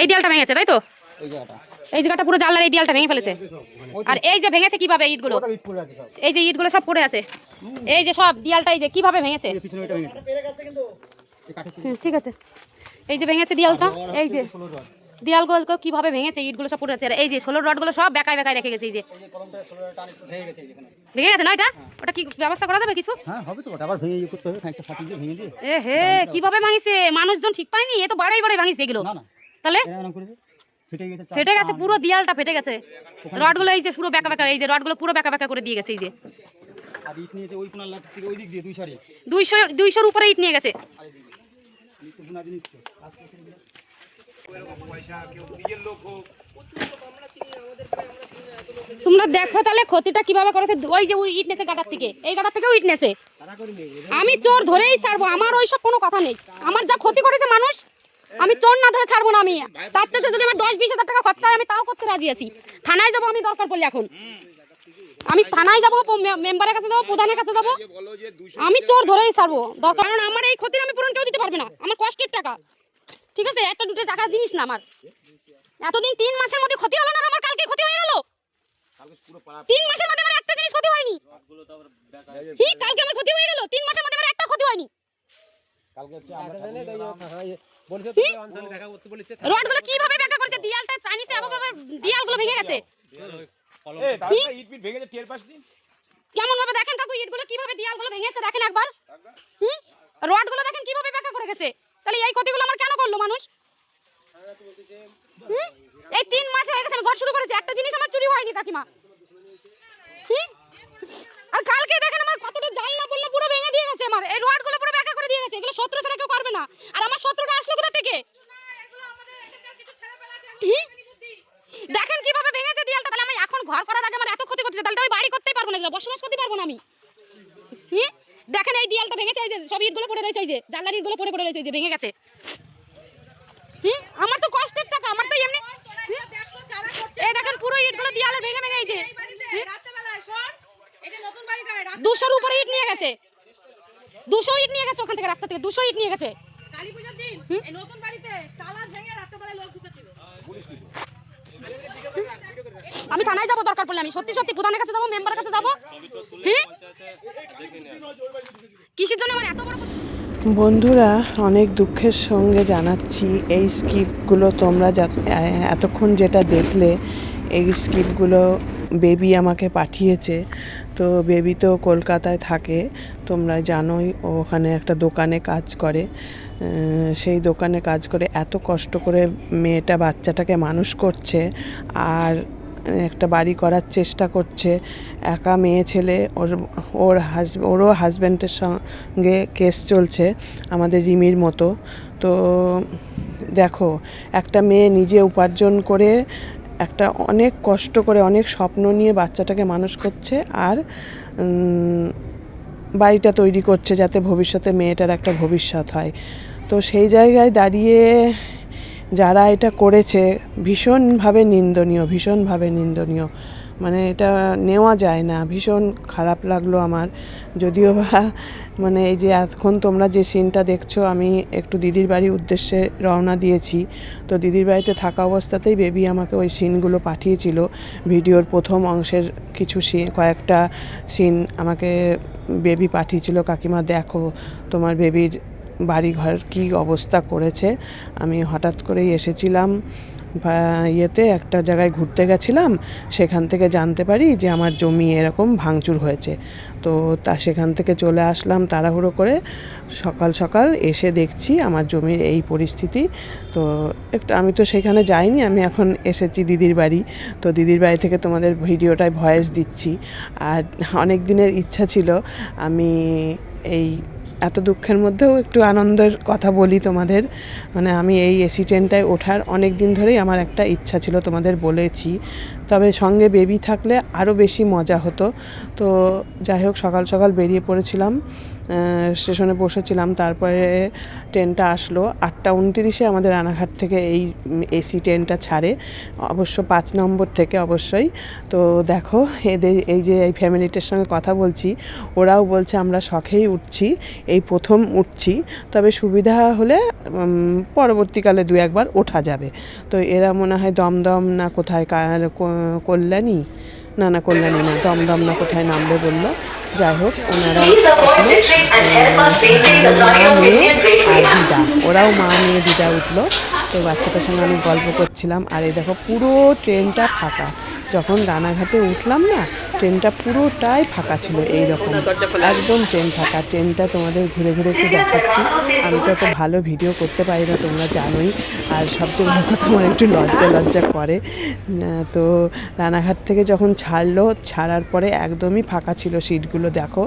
এই দেয়ালটা ভেঙেছে তাই তো? এই জায়গাটা। পুরো জানলার এই দেয়ালটা ভেঙে ফেলেছে। আর এই যে ভেঙেছে কীভাবে ইটগুলো? এই যে ইটগুলো সব পড়ে আছে। এই যে সব দেয়ালটা এই যে কীভাবে ভেঙেছে? ঠিক আছে। এই যে ভেঙেছে দেয়ালটা এই যে দেয়ালগুলো কীভাবে ভেঙেছে ইটগুলো সব পড়ে আছে। এই যে ষোলো রডগুলো সব বেকায় বেকায় রেখে গেছে এই যে। ভেঙে গেছে না এটা? ওটা কি ব্যবস্থা করা যাবে কিছু? হ্যাঁ হবে তো ওটা আবার ভেঙে ইয়ে করতে হবে খানিকটা ফাটিয়ে ভেঙে দিয়ে। এ হে কীভাবে ভাঙিছে? মানুষজন ঠিক পায়নি? এ তো বাড়াই বাড়াই ভাঙিছে এগুলো। না না। তাহলে? ফেটে গেছে পুরো দেয়ালটা ফেটে গেছে। রডগুলো এই যে পুরো বেকা বেকা এই যে রডগুলো পুরো বেকা বেকা করে দিয়ে গেছে এই যে। আর ইট নিয়েছে ওই কোনার লাট থেকে ওই দিক দিয়ে দুই সারি দুইশো দুইশোর উপরে ইট নিয়ে গেছে। তোমরা দেখো তাহলে ক্ষতিটা কীভাবে করেছে। ওই যে ইট নেছে গাটার থেকে। এই গাটার থেকেও ইট নেছে আমি চোর ধরেই ছাড়বো আমার ওইসব কোনো কথা নেই। আমার যা ক্ষতি করেছে মানুষ আমি চোর না ধরে ছাড়বো না আমি। তার থেকে যদি আমার দশ বিশ হাজার টাকা খরচা হয়, আমি তাও করতে রাজি আছি। থানায় যাব আমি দরকার পড়লে এখন। আমি থানায় যাব মেম্বারের কাছে যাব, প্রধানের কাছে যাব। আমি চোর ধরেই ছাড়বো। দরকার কারণ আমার এই ক্ষতির আমি পূরণ কেউ দিতে পারবে না। আমার কষ্টের টাকা। ঠিক আছে? একটা দুটো টাকার জিনিস না আমার। এতদিন তিন মাসের মধ্যে ক্ষতি হলো না আমার? কালকে ক্ষতি হয়ে গেল? তিন মাসের মধ্যে আমার একটা জিনিস ক্ষতি হয়নি। কালকে আমার ক্ষতি হয়ে গেল। তিন মাসের মধ্যে আমার একটা ক্ষতি হয়নি। রডগুলো কীভাবে ব্যাকা করেছে? দিয়ালটা টানিছে আবার দিয়ালগুলো ভেঙে গেছে। কেমন ভাবে দেখেন কাকু ইটগুলো? কীভাবে দিয়ালগুলো ভেঙেছে? দেখেন একবার। হুম রডগুলো দেখেন কীভাবে ব্যাকা করে গেছে? তাহলে এই ক্ষতিগুলো আমার কেন করল মানুষ? এই তিন মাস হয়ে গেছে আমি ঘর শুরু করেছি। একটা জিনিস আমার চুরি হয়নি কাকিমা। হুম? আর কালকে দেখেন আমার কতটা জানলা পড়ল পুরো ভেঙে দিয়ে গেছে আমার। এই রডগুলো পুরো ব্যাকা করে দিয়ে গেছে, এগুলো শত্রু ছাড়া কেউ করবে না। আর আমার শত্রুটা আসলো কোথা থেকে? দেখেন কীভাবে ভেঙেছে দেয়ালটা, তাহলে আমি এখন ঘর করার আগে আমার এত ক্ষতি করতেছে তাহলে তো আমি বাড়ি করতেই পারব না বসবাস করতে পারব না আমি। হুম? দেখেন এই দেয়ালটা ভেঙেছে, এই যে সব ইটগুলো পড়ে রয়েছে, এই যে জানলার ইটগুলো পড়ে পড়ে রয়েছে, এই যে ভেঙে গেছে। হুম? আমার তো কষ্টের টাকা, আমার তো এমনি এই দেখেন পুরো ইটগুলো দেয়ালে ভেঙে ভেঙে এই যে দুশোর উপরে ইট নিয়ে গেছে। দুশো ইট নিয়ে গেছে ওখান থেকে রাস্তা থেকে দুশো ইট নিয়ে গেছে। কালী পুজোর দিন এই নতুন বাড়িতে চালা ভেঙে রাত্রেবেলায় লোক ঢুকেছিল। আমি থানায় যাব দরকার পড়লে আমি সত্যি সত্যি প্রধানের কাছে যাব মেম্বারের কাছে যাব। হ্যাঁ কিসের জন্য আমার এত বড় বন্ধুরা অনেক দুঃখের সঙ্গে জানাচ্ছি এই স্কিপগুলো তোমরা যা- এতক্ষণ যেটা দেখলে এই স্কিপগুলো বেবি আমাকে পাঠিয়েছে। তো বেবি তো কলকাতায় থাকে, তোমরা জানোই ওখানে একটা দোকানে কাজ করে। সেই দোকানে কাজ করে এত কষ্ট করে মেয়েটা বাচ্চাটাকে মানুষ করছে আর একটা বাড়ি করার চেষ্টা করছে। একা মেয়ে ছেলে, ওর ওর হাজ, ওরও হাজব্যান্ডের সঙ্গে কেস চলছে আমাদের রিমির মতো। তো দেখো, একটা মেয়ে নিজে উপার্জন করে একটা অনেক কষ্ট করে, অনেক স্বপ্ন নিয়ে বাচ্চাটাকে মানুষ করছে আর বাড়িটা তৈরি করছে যাতে ভবিষ্যতে মেয়েটার একটা ভবিষ্যৎ হয়। তো সেই জায়গায় দাঁড়িয়ে যারা এটা করেছে, ভীষণভাবে নিন্দনীয় ভীষণভাবে নিন্দনীয়। মানে এটা নেওয়া যায় না, ভীষণ খারাপ লাগল আমার। যদিও বা মানে এই যে এখন তোমরা যে সিনটা দেখছ, আমি একটু দিদির বাড়ির উদ্দেশ্যে রওনা দিয়েছি। তো দিদির বাড়িতে থাকা অবস্থাতেই বেবি আমাকে ওই সিনগুলো পাঠিয়েছিল। ভিডিওর প্রথম অংশের কিছু সিন কয়েকটা সিন আমাকে বেবি পাঠিয়েছিল, কাকিমা, দেখো তোমার বেবির বাড়িঘর কী অবস্থা করেছে? আমি হঠাৎ করেই এসেছিলাম। ইয়েতে একটা জায়গায় ঘুরতে গেছিলাম, সেখান থেকে জানতে পারি যে আমার জমি এরকম ভাঙচুর হয়েছে। তো তা, সেখান থেকে চলে আসলাম তাড়াহুড়ো করে, সকাল সকাল এসে দেখছি আমার জমির এই পরিস্থিতি। তো একটু, আমি তো সেখানে যাইনি, আমি এখন এসেছি দিদির বাড়ি। তো দিদির বাড়ি থেকে তোমাদের ভিডিওটায় ভয়েস দিচ্ছি। আর অনেক দিনের ইচ্ছা ছিল, আমি এই এত দুঃখের মধ্যেও একটু আনন্দের কথা বলি তোমাদের। মানে আমি এই এসি ট্রেনটায় ওঠার অনেক দিন ধরেই আমার একটা ইচ্ছা ছিল তোমাদের বলেছি। তবে সঙ্গে বেবি থাকলে আরও বেশি মজা হতো। তো যাই হোক, সকাল সকাল বেরিয়ে পড়েছিলাম স্টেশনে বসেছিলাম, তারপরে ট্রেনটা আসলো। আটটা উনতিরিশে আমাদের রানাঘাট থেকে এই এসি ট্রেনটা ছাড়ে, অবশ্য পাঁচ নম্বর থেকে অবশ্যই। তো দেখো, এদের এই যে এই ফ্যামিলিটার সঙ্গে কথা বলছি, ওরাও বলছে আমরা শখেই উঠছি, এই প্রথম উঠছি। তবে সুবিধা হলে পরবর্তীকালে দু একবার ওঠা যাবে। তো এরা মনে হয় দমদম না কোথায় কল্যাণী? না না কল্যাণী না দমদম না কোথায় নামবে বলল? যাই হোক ওনারা দিদা। ওরাও মা নিয়ে দিদা উঠল। তো বাচ্চাটার সঙ্গে আমি গল্প করছিলাম। আর এই দেখো পুরো ট্রেনটা ফাঁকা। যখন রানাঘাটে উঠলাম না ট্রেনটা পুরোটাই ফাঁকা ছিল এই রকম। একদম ট্রেন ফাঁকা। ট্রেনটা তোমাদের ঘুরে ঘুরে একটু দেখাচ্ছি। আমি তো এত ভালো ভিডিও করতে পারি না, তোমরা জানোই। আর সবচেয়ে বড় কথা, আমার একটু লজ্জা লজ্জা করে। তো রানাঘাট থেকে যখন ছাড়লো, ছাড়ার পরে একদমই ফাঁকা ছিল সিটগুলো, দেখো।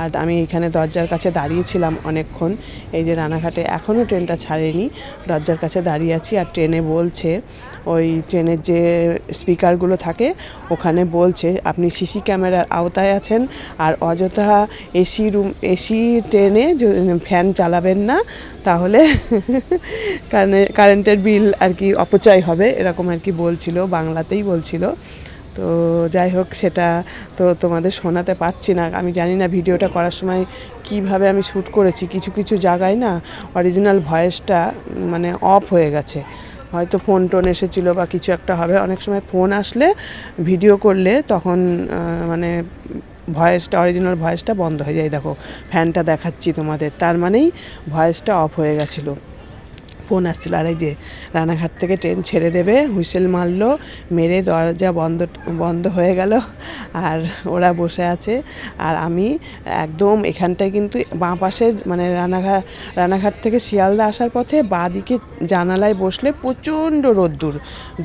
আর আমি এখানে দরজার কাছে দাঁড়িয়েছিলাম অনেকক্ষণ। এই যে রানাঘাটে এখনও ট্রেনটা ছাড়েনি, দরজার কাছে দাঁড়িয়ে আছি। আর ট্রেনে বলছে ওই ট্রেনের যে স্পিকারগুলো থাকে, ওখানে বলছে, আপনি সিসি ক্যামেরার আওতায় আছেন আর অযথা এসি রুম, এসি ট্রেনে ফ্যান চালাবেন না, তাহলে কারেন্ট- কারেন্টের বিল আর কি অপচয় হবে, এরকম আর কি বলছিল, বাংলাতেই বলছিল। তো যাই হোক, সেটা তো তোমাদের শোনাতে পারছি না। আমি জানি না ভিডিওটা করার সময় কীভাবে আমি শ্যুট করেছি, কিছু কিছু জায়গায় না অরিজিনাল ভয়েসটা মানে অফ হয়ে গেছে। হয়তো ফোন টোন এসেছিল বা কিছু একটা হবে। অনেক সময় ফোন আসলে ভিডিও করলে তখন মানে ভয়েসটা অরিজিনাল ভয়েসটা বন্ধ হয়ে যায়। দেখো, ফ্যানটা দেখাচ্ছি তোমাদের। তার মানেই ভয়েসটা অফ হয়ে গেছিল। ফোন আসছিল আর এই যে রানাঘাট থেকে ট্রেন ছেড়ে দেবে, হুইসেল মারলো, মেরে দরজা বন্ধ বন্ধ হয়ে গেল আর ওরা বসে আছে। আর আমি একদম এখানটায় কিন্তু বাঁ পাশের মানে রানাঘাট রানাঘাট থেকে শিয়ালদা আসার পথে বাঁ দিকে জানালায় বসলে প্রচণ্ড রোদ্দুর।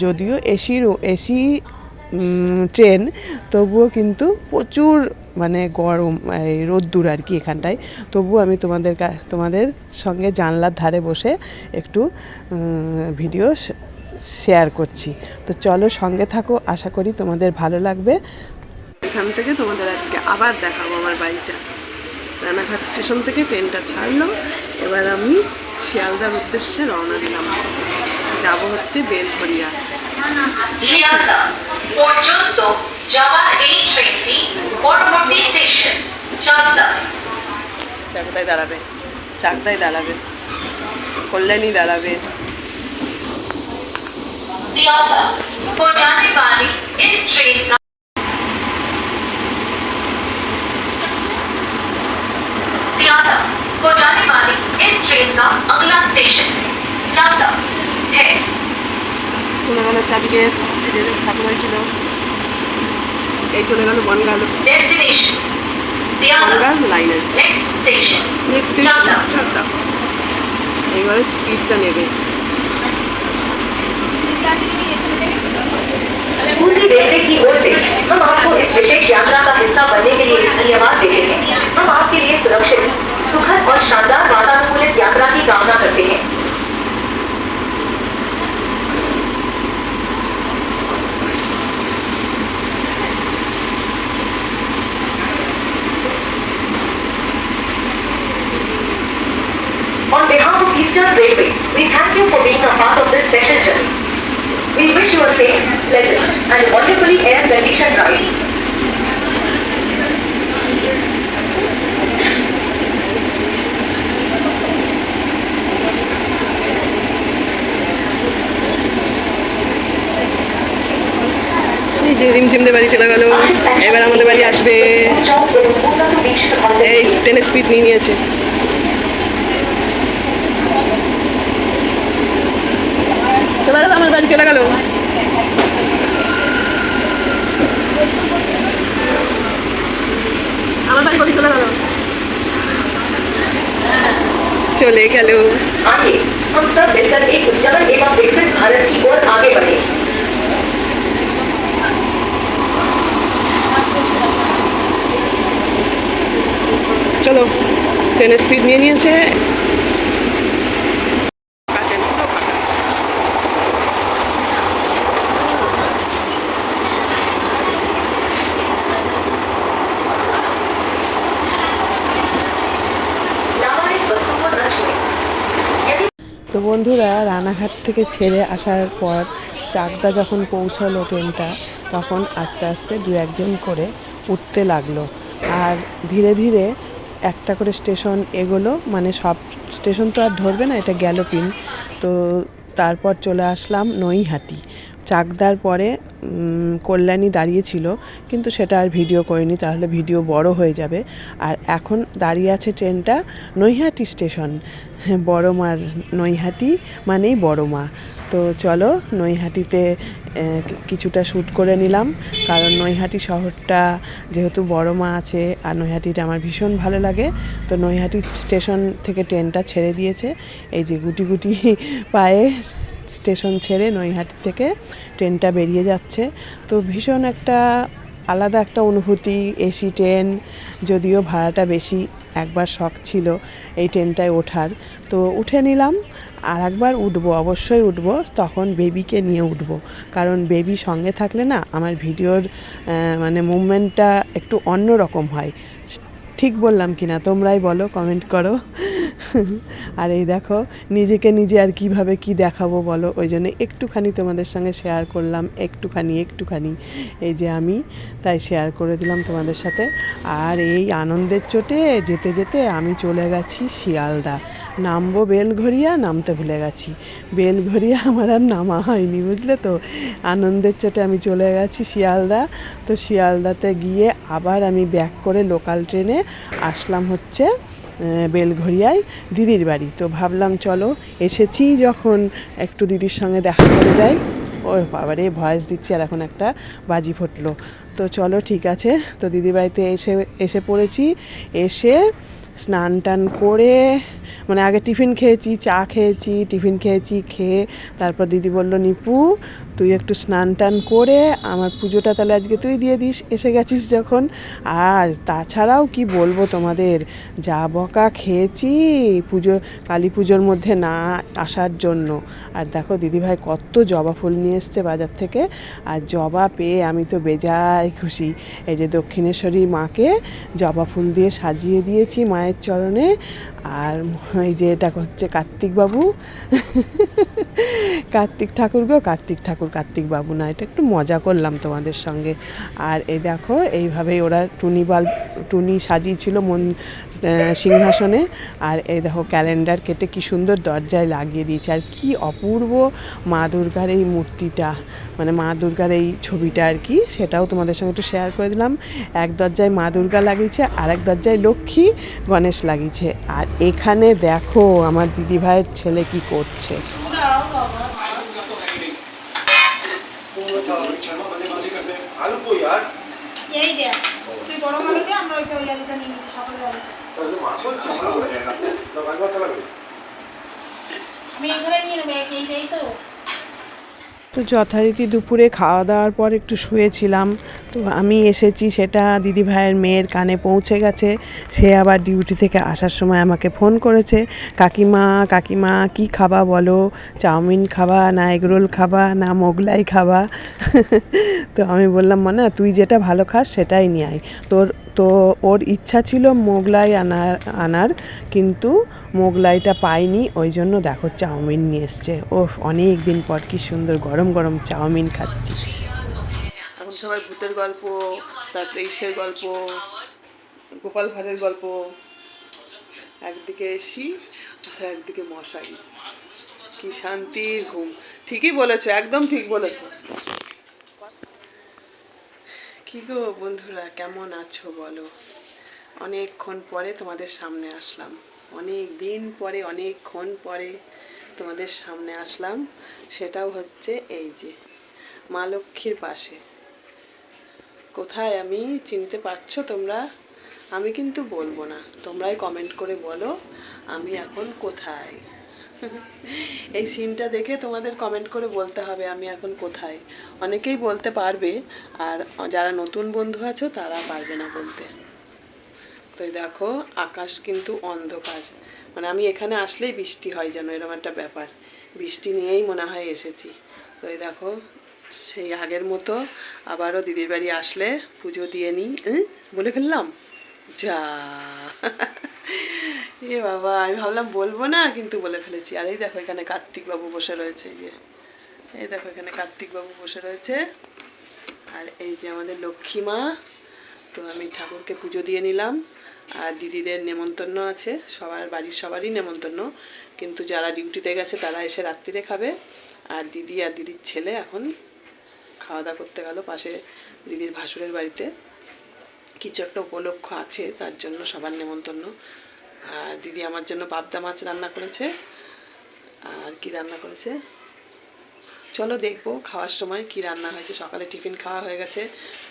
যদিও এসি এসি ট্রেন, তবুও কিন্তু প্রচুর মানে গরম, এই রোদ্দুর আর কি এখানটায়। তবুও আমি তোমাদের তোমাদের সঙ্গে জানলার ধারে বসে একটু ভিডিও শেয়ার করছি। তো চলো সঙ্গে থাকো, আশা করি তোমাদের ভালো লাগবে। এখান থেকে তোমাদের আজকে আবার দেখাবো আমার বাড়িটা। রানাঘাট স্টেশন থেকে ট্রেনটা ছাড়লো। এবার আমি শিয়ালদার উদ্দেশ্যে রওনা দিলাম। যাব হচ্ছে বেলঘরিয়া পর্যন্ত যাওয়ার এই ট্রেনটি পরবর্তী স্টেশন চাকদা চাকদায় দাঁড়াবে চাকদায় দাঁড়াবে কল্যাণী দাঁড়াবে सियालदा को जाने वाली इस ट्रेन का सियालदा को जाने वाली इस ट्रेन का अगला स्टेशन चाकदा है কোনো কোনো চাবিকে ঠাকুর হয়েছিল এই চলে গেল বনগাল डेस्टिनेशन सियालदा বনগাল লাইনে next station next Chakdah Chakdah এইবারে স্পিডটা নেবে पूर्वी रेलवे की ओर से हम आपको इस विशेष यात्रा का हिस्सा बनने के लिए धन्यवाद देते हैं हम आपके लिए सुरक्षित सुखद और शानदार वातानुकूलित यात्रा की कामना करते हैं Behalf of Eastern Railway, we thank you for being a part of this special journey. We wish you a safe, pleasant, and wonderfully air-conditioned ride. যে রিমঝিমদের বাড়ি চলে গেল এবার আমাদের বাড়ি আসবে এই ট্রেনের স্পিড নিয়ে নিয়েছে চলে গেল আমার বাড়ি চলে গেল আমার বাড়ি বাড়ি চলে গেল চলে গেল आगे हम सब मिलकर एक उज्जवल एवं विकसित भारत की ओर आगे बढ़े চলো ট্রেনের স্পিড নিয়ে নিয়েছে বন্ধুরা, রানাঘাট থেকে ছেড়ে আসার পর চাকদা যখন পৌঁছালো ট্রেনটা, তখন আস্তে আস্তে দু একজন করে উঠতে লাগল। আর ধীরে ধীরে একটা করে স্টেশন এগোলো মানে সব স্টেশন তো আর ধরবে না, এটা গ্যালোপিন তো তারপর চলে আসলাম নৈহাটি। চাকদার পরে কল্যাণী দাঁড়িয়েছিল কিন্তু সেটা আর ভিডিও করিনি তাহলে ভিডিও বড় হয়ে যাবে। আর এখন দাঁড়িয়ে আছে ট্রেনটা নৈহাটি স্টেশন। হ্যাঁ, বড় মার নৈহাটি মানেই বড় মা তো চলো নৈহাটিতে কিছুটা শ্যুট করে নিলাম কারণ নৈহাটি শহরটা যেহেতু বড় মা আছে আর নৈহাটিটা আমার ভীষণ ভালো লাগে তো নৈহাটি স্টেশন থেকে ট্রেনটা ছেড়ে দিয়েছে। এই যে গুটি গুটি পায়ে স্টেশন ছেড়ে নৈহাটি থেকে ট্রেনটা বেরিয়ে যাচ্ছে। তো ভীষণ একটা আলাদা একটা অনুভূতি, এসি, ট্রেন, যদিও ভাড়াটা বেশি, একবার শখ ছিল এই ট্রেনটায় ওঠার। তো উঠে নিলাম আর একবার উঠবো, অবশ্যই উঠবো, তখন বেবিকে নিয়ে উঠব। কারণ বেবি সঙ্গে থাকলে না, আমার ভিডিওর মানে মুভমেন্টটা একটু অন্য রকম হয়। ঠিক বললাম কি না তোমরাই বলো কমেন্ট করো। আর এই দেখো, নিজেকে নিজে আর কীভাবে কি দেখাবো বলো? ওই জন্য একটুখানি তোমাদের সঙ্গে শেয়ার করলাম, একটুখানি একটুখানি। এই যে আমি, তাই শেয়ার করে দিলাম তোমাদের সাথে। আর এই আনন্দের চোটে যেতে যেতে আমি চলে গেছি শিয়ালদা। নামবো বেলঘরিয়া নামতে ভুলে গেছি। বেলঘরিয়া আমার আর নামা হয়নি, বুঝলে তো? আনন্দের চোটে আমি চলে গেছি শিয়ালদা। তো শিয়ালদাতে গিয়ে আবার আমি ব্যাক করে লোকাল ট্রেনে আসলাম হচ্ছে বেলঘরিয়ায় দিদির বাড়ি। তো ভাবলাম, চলো এসেছি যখন একটু দিদির সঙ্গে দেখা করে যাই। ও বাবারে, ভয়েস দিচ্ছি আর এখন একটা বাজি ফুটলো। তো চলো, ঠিক আছে। তো দিদির বাড়িতে এসে এসে পড়েছি। এসে স্নান টান করে মানে আগে টিফিন খেয়েছি, চা খেয়েছি, টিফিন খেয়েছি, খেয়ে তারপর দিদি বলল, নিপু তুই একটু স্নান টান করে আমার পুজোটা তাহলে আজকে তুই দিয়ে দিস, এসে গেছিস যখন। আর তাছাড়াও কি বলব তোমাদের, যা বকা খেয়েছি পুজো, কালী পুজোর মধ্যে না আসার জন্য। আর দেখো দিদিভাই কত জবা ফুল নিয়ে এসছে বাজার থেকে, আর জবা পেয়ে আমি তো বেজায় খুশি। এই যে দক্ষিণেশ্বরী মাকে জবা ফুল দিয়ে সাজিয়ে দিয়েছি মায়ের চরণে আর এই যে এটা হচ্ছে কার্তিকবাবু। কার্তিক ঠাকুর গো কার্তিক ঠাকুর, কার্তিক বাবু না, এটা একটু মজা করলাম তোমাদের সঙ্গে। আর এই দেখো, এইভাবেই ওরা টুনি বাল্ব টুনি সাজিয়েছিল মন সিংহাসনে। আর এই দেখো ক্যালেন্ডার কেটে কি সুন্দর দরজায় লাগিয়ে দিয়েছে। আর কি অপূর্ব মা দুর্গার এই মূর্তিটা। মানে মা দুর্গার এই ছবিটা আর কি, সেটাও তোমাদের সঙ্গে একটু শেয়ার করে দিলাম। এক দরজায় মা দুর্গা লাগিয়েছে আর এক দরজায় লক্ষ্মী গণেশ লাগিয়েছে। আর এখানে দেখো আমার দিদিভাইয়ের ছেলে কি করছে। আলু কই আর এই যে, তুই বড় আলু আমরা ওইটা ওই আলুটা নিয়ে নিচ্ছি সকালে আলু আমি এখানে নিয়ে নেব এক এইটাই তো যথারীতি দুপুরে খাওয়া দাওয়ার পর একটু শুয়েছিলাম। তো আমি এসেছি, সেটা দিদিভাইয়ের মেয়ের কানে পৌঁছে গেছে। সে আবার ডিউটি থেকে আসার সময় আমাকে ফোন করেছে, কাকিমা কাকিমা, কি খাবা বলো? চাউমিন খাবা না এগরোল খাবা না মোগলাই খাবা? তো আমি বললাম মানে তুই যেটা ভালো খাস সেটাই নিয়ে আয়। তোর, তো ওর ইচ্ছা ছিল মোগলাই আনার আনার, কিন্তু মোগলাইটা পাইনি, ওই জন্য দেখো চাউমিন নিয়ে এসছে। ও অনেক দিন পর কি সুন্দর গরম গরম চাউমিন খাচ্ছি। এখন সবাই ভূতের গল্প, তারপরে ইসের গল্প, গোপাল ভাঁড়ের গল্প, একদিকে এসি একদিকে মশাই কি শান্তির ঘুম। ঠিকই বলেছ, একদম ঠিক বলেছ। কি গো বন্ধুরা, কেমন আছো বলো? অনেকক্ষণ পরে তোমাদের সামনে আসলাম। অনেক দিন পরে, অনেকক্ষণ পরে তোমাদের সামনে আসলাম। সেটাও হচ্ছে এই যে, মা লক্ষ্মীর পাশে। কোথায় আমি? চিনতে পারছ তোমরা? আমি কিন্তু বলব না। তোমরাই কমেন্ট করে বলো, আমি এখন কোথায়? এই সিনটা দেখে তোমাদের কমেন্ট করে বলতে হবে, আমি এখন কোথায়? অনেকেই বলতে পারবে, আর যারা নতুন বন্ধু আছো, তারা পারবে না বলতে। তো দেখো, আকাশ কিন্তু অন্ধকার। মানে আমি এখানে আসলেই বৃষ্টি হয় যেন এরকম একটা ব্যাপার। বৃষ্টি নিয়েই মনে হয় এসেছি। তো এই দেখো, সেই আগের মতো আবারও দিদির বাড়ি আসলে পুজো দিয়ে নিই? বলে ফেললাম? যা। এ বাবা, আমি ভাবলাম বলব না, কিন্তু বলে ফেলেছি। আর এই দেখো, এখানে কার্তিক বাবু বসে রয়েছে, এই যে। এই দেখো, এখানে কার্তিক বাবু বসে রয়েছে। আর এই যে আমাদের লক্ষ্মী মা, তো আমি ঠাকুরকে পুজো দিয়ে নিলাম। আর দিদিদের নেমন্তন্ন আছে, সবার বাড়ির সবারই নেমন্তন্ন। কিন্তু যারা ডিউটিতে গেছে তারা এসে রাত্রিরে খাবে। আর দিদি আর দিদির ছেলে এখন খাওয়া দাওয়া করতে গেল পাশে দিদির ভাসুরের বাড়িতে। কিছু একটা উপলক্ষ আছে, তার জন্য সবার নেমন্তন্ন। আর দিদি আমার জন্য পাবদা মাছ রান্না করেছে। আর কি রান্না করেছে? চলো দেখব খাওয়ার সময় কি রান্না হয়েছে। সকালে টিফিন খাওয়া হয়ে গেছে।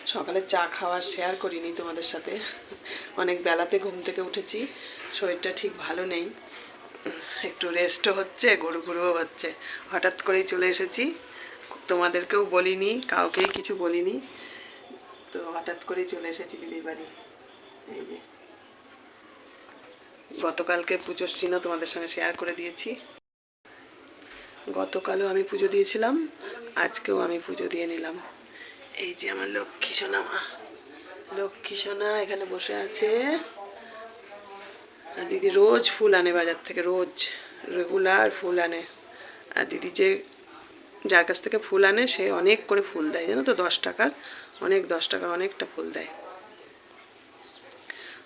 সকালে চা খাওয়ার শেয়ার করিনি তোমাদের সাথে। অনেক বেলাতে ঘুম থেকে উঠেছি। শরীরটা ঠিক ভালো নেই। একটু রেস্টও হচ্ছে, গরু গরুও হচ্ছে। হঠাৎ করেই চলে এসেছি। তোমাদেরকেও বলিনি, কাউকেই কিছু বলিনি। তো হঠাৎ করেই চলে এসেছি দিদির বাড়ি। এই যে। গতকালকে পুজোর সিনও তোমাদের সঙ্গে শেয়ার করে দিয়েছি। গতকালও আমি পুজো দিয়েছিলাম, আজকেও আমি পুজো দিয়ে নিলাম। এই যে আমার লক্ষ্মী সোনা মা। লক্ষ্মী সোনা এখানে বসে আছে। আর দিদি রোজ ফুল আনে বাজার থেকে, রোজ। রেগুলার ফুল আনে। আর দিদি যে যার কাছ থেকে ফুল আনে, সে অনেক করে ফুল দেয়, জানো তো? দশ টাকার, অনেক দশ টাকার অনেকটা ফুল দেয়।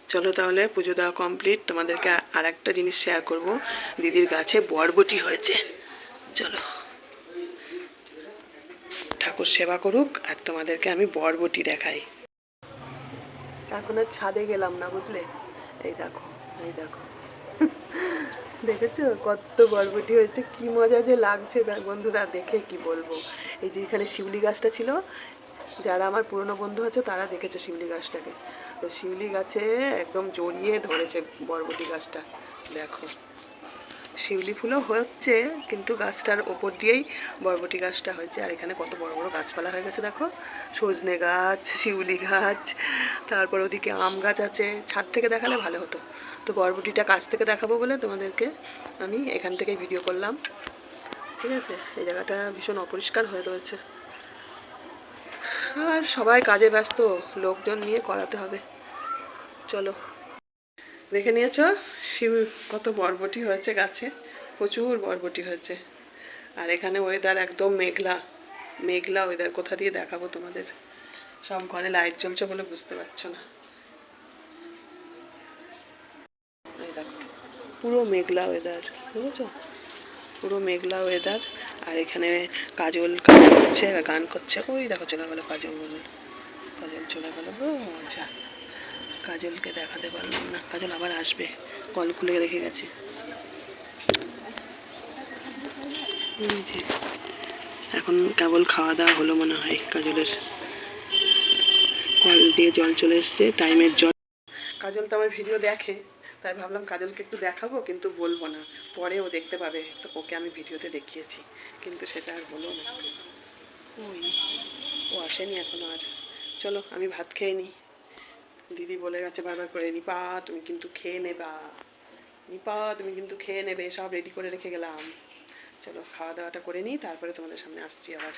চলো তাহলে পুজো দেওয়া কমপ্লিট তোমাদেরকে আর একটা জিনিস শেয়ার করব। দিদির গাছে বরবটি হয়েছে। চলো। ঠাকুর সেবা করুক আর তোমাদেরকে আমি বরবটি দেখাই। এখন আর ছাদে গেলাম না, বুঝলে? এই দেখো এই দেখো। দেখেছ? কত বরবটি হয়েছে, কি মজা যে লাগছে। বন্ধুরা, দেখে কি বলব। এই যে এখানে শিউলি গাছটা ছিল, যারা আমার পুরনো বন্ধু আছে, তারা দেখেছ শিউলি গাছটাকে। তো শিউলি গাছে একদম জড়িয়ে ধরেছে বরবটি গাছটা। দেখো। শিউলি ফুলও হচ্ছে, কিন্তু গাছটার ওপর দিয়েই বরবটি গাছটা হয়েছে। আর এখানে কত বড় বড় গাছপালা হয়ে গেছে, দেখো। সজনে গাছ, শিউলি গাছ, তারপর ওদিকে আম গাছ আছে। ছাদ থেকে দেখালে ভালো হতো। তো বরবটিটা কাছ থেকে দেখাবো বলে তোমাদেরকে আমি এখান থেকেই ভিডিও করলাম। ঠিক আছে? এই জায়গাটা ভীষণ অপরিষ্কার হয়ে রয়েছে। আর সবাই কাজে ব্যস্ত, লোকজন নিয়ে করাতে হবে। চলো। দেখে নিয়েছ? শিব কত বরবটি হয়েছে গাছে। প্রচুর বরবটি হয়েছে। আর এখানে ওয়েদার একদম মেঘলা। মেঘলা ওয়েদার কোথা দিয়ে দেখাবো তোমাদের? সব ঘরে লাইট জ্বলছে বলে বুঝতে পারছ না। পুরো মেঘলা ওয়েদার বুঝেছ? পুরো মেঘলা ওয়েদার আর এখানে কাজল কাজ করছে, গান করছে। ওই দেখো, চলে গেলো কাজল। কাজল চলে গেলো, ও আচ্ছা। কাজলকে দেখাতে পারলাম না। কাজল আবার আসবে। কল খুলে রেখে গেছে। এখন কেবল খাওয়া দাওয়া হলো মনে হয় কাজলের। কল দিয়ে জল চলে এসছে, টাইমের জল। কাজল তো আমার ভিডিও দেখে, তাই ভাবলাম কাজলকে একটু দেখাবো, কিন্তু বলব না। পরে ও দেখতে পাবে, তো ওকে আমি ভিডিওতে দেখিয়েছি। কিন্তু সেটা আর হলো না। ওই, ও আসেনি এখনও আর। চলো, আমি ভাত খেয়ে নিই। দিদি বলে গেছে বারবার করে, নিপা, তুমি কিন্তু খেয়ে নেবা। নিপা, তুমি কিন্তু খেয়ে নেবে, সব রেডি করে রেখে গেলাম। চলো, খাওয়া দাওয়াটা করে নিই, তারপরে তোমাদের সামনে আসছি আবার।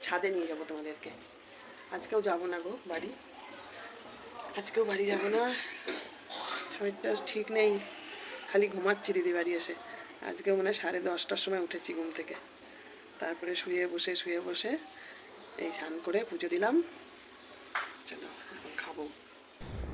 ছাদে নিয়ে যাব তোমাদেরকে। আজকেও যাব না গো, বাড়ি। আজকেও বাড়ি যাব না। শরীরটা ঠিক নেই। খালি ঘুমাচ্ছি দিদি বাড়ি এসে। আজকে মনে হয় সাড়ে দশটার সময় উঠেছি ঘুম থেকে। তারপরে শুয়ে বসে শুয়ে বসে এই স্নান করে পুজো দিলাম। চলো, এখন খাব।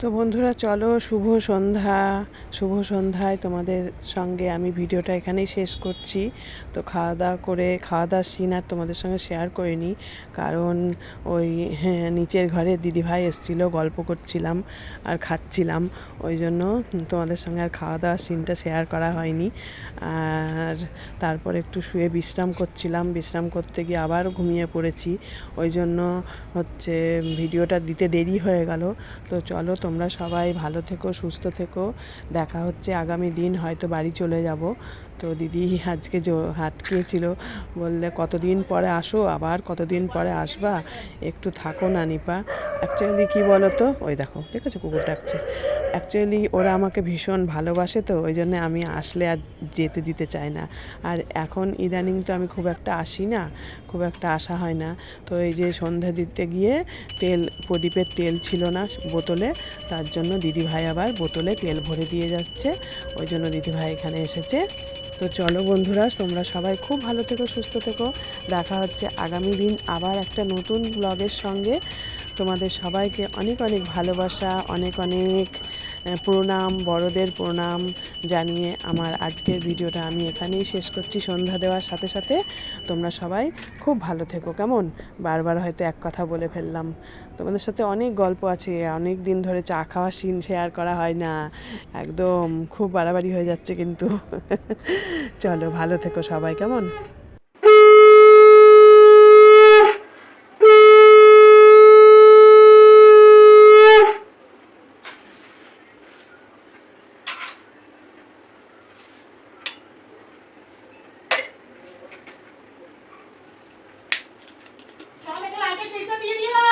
তো বন্ধুরা চলো শুভ সন্ধ্যা। শুভ সন্ধ্যায় তোমাদের সঙ্গে আমি ভিডিওটা এখানেই শেষ করছি। তো খাওয়া দাওয়া করে খাওয়া দাওয়ার সিন আর তোমাদের সঙ্গে শেয়ার করিনি। কারণ ওই হ্যাঁ, নিচের ঘরে দিদিভাই এসেছিল গল্প করছিলাম আর খাচ্ছিলাম। ওই জন্য তোমাদের সঙ্গে আর খাওয়া দাওয়ার সিনটা শেয়ার করা হয়নি। আর তারপর একটু শুয়ে বিশ্রাম করছিলাম। বিশ্রাম করতে গিয়ে আবারও ঘুমিয়ে পড়েছি। ওই জন্য হচ্ছে ভিডিওটা দিতে দেরি হয়ে গেল। তো চলো তোমরা সবাই ভালো থেকো সুস্থ থেকো। দেখা হচ্ছে আগামী দিন হয়তো বাড়ি চলে যাব। তো দিদি আজকে হাট গিয়েছিল বললে, কতদিন পরে আসো? আবার কতদিন পরে আসবা? একটু থাকো না নিপা। অ্যাকচুয়ালি কী বলো তো ওই দেখো, ঠিক আছে, কুকুর ডাকছে। অ্যাকচুয়ালি ওরা আমাকে ভীষণ ভালোবাসে তো, ওই জন্য আমি আসলে আর যেতে দিতে চাই না। আর এখন ইদানিং তো আমি খুব একটা আসি না, খুব একটা আসা হয় না। তো এই যে সন্ধ্যা দিতে গিয়ে তেল, প্রদীপের তেল ছিল না বোতলে, তার জন্য দিদিভাই আবার বোতলে তেল ভরে দিয়ে যাচ্ছে। ওই জন্য দিদিভাই এখানে এসেছে। তো চলো বন্ধুরা, তোমরা সবাই খুব ভালো থেকো, সুস্থ থেকো। দেখা হচ্ছে আগামী দিন আবার একটা নতুন ব্লগের সঙ্গে। তোমাদের সবাইকে অনেক অনেক ভালোবাসা, অনেক অনেক প্রণাম, বড়দের প্রণাম জানিয়ে আমার আজকের ভিডিওটা আমি এখানেই শেষ করছি। সন্ধ্যা দেওয়ার সাথে সাথে তোমরা সবাই খুব ভালো থেকো, কেমন? বারবার হয়তো এক কথা বলে ফেললাম। তোমাদের সাথে অনেক গল্প আছে, অনেক দিন ধরে চা খাওয়ার সিন শেয়ার করা হয় না। একদম খুব বাড়াবাড়ি হয়ে যাচ্ছে কিন্তু। চলো, ভালো থেকো সবাই, কেমন? সুইচটা দিয়ে পোস্টে